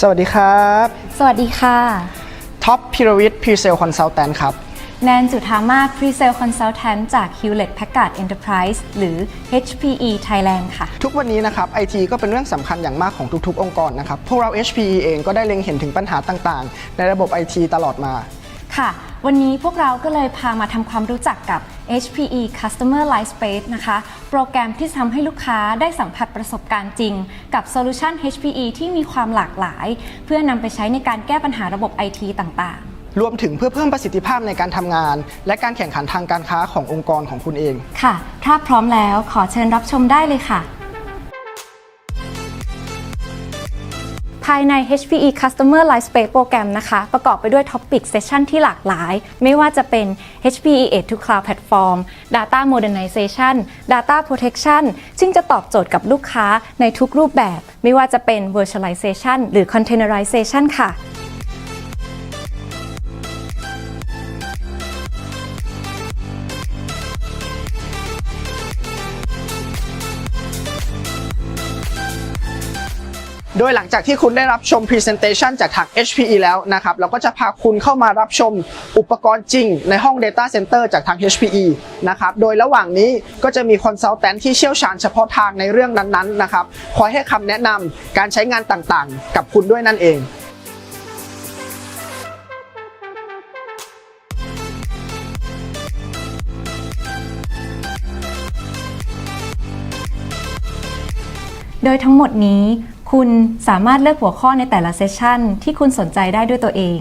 สวัสดีครับ สวัสดีค่ะ ท็อปพิรวิทย์พรีเซลคอนซัลแทนครับ แนนจุธามาศ Pre-Sale Consultant จาก Hewlett Packard Enterprise หรือ HPE Thailand ค่ะ ทุกวันนี้นะครับไอทีก็เป็นเรื่องสำคัญอย่างมากของทุกๆ องค์กรนะครับ พวกเรา HPE เองก็ได้เล็งเห็นถึงปัญหาต่างๆ ในระบบไอทีตลอดมา ค่ะ วันนี้พวกเราก็เลยพามาทำความรู้จักกับ HPE Customer Life Space นะคะ โปรแกรมที่ทำให้ลูกค้าได้สัมผัสประสบการณ์จริง กับโซลูชัน HPE ที่มีความหลากหลาย เพื่อนำไปใช้ในการแก้ปัญหาระบบ IT ต่างๆรวมถึงเพื่อเพิ่มประสิทธิภาพในการทำงาน และการแข่งขันทางการค้าขององค์กรของคุณเอง ค่ะ ถ้าพร้อมแล้วขอเชิญรับชมได้เลยค่ะ ภายใน HPE Customer Life Space Program นะคะ ประกอบไปด้วย Topic Session ที่หลากหลาย ไม่ว่าจะเป็น HPE Edge to Cloud Platform Data Modernization Data Protection ซึ่งจะตอบโจทย์กับลูกค้าในทุกรูปแบบ ไม่ว่าจะเป็น Virtualization หรือ Containerization ค่ะ โดยหลังจากที่คุณได้รับชม Presentation จากทาง HPE แล้วนะครับ เราก็จะพาคุณเข้ามารับชมอุปกรณ์จริงในห้อง Data Center จากทาง HPE นะครับ โดยระหว่างนี้ก็จะมีคอนซัลแทนที่เชี่ยวชาญเฉพาะทางในเรื่องนั้นๆนะครับ คอยให้คำแนะนำการใช้งานต่างๆ กับคุณด้วยนั่นเองโดยทั้งหมดนี้ คุณสามารถเลือกหัวข้อในแต่ละเซสชันที่คุณสนใจได้ด้วยตัวเอง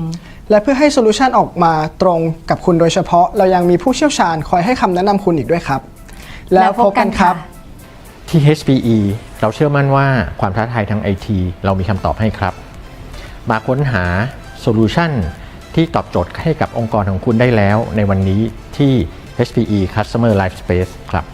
และเพื่อให้โซลูชันออกมาตรงกับคุณโดยเฉพาะ เรายังมีผู้เชี่ยวชาญคอยให้คำแนะนำคุณอีกด้วยครับ แล้วพบกันครับที่ HPE เราเชื่อมั่นว่าความท้าทายทาง IT เรามีคำตอบให้ครับ มาค้นหาโซลูชันที่ตอบโจทย์ให้กับองค์กรของคุณได้แล้วในวันนี้ที่ HPE Customer Life Space ครับ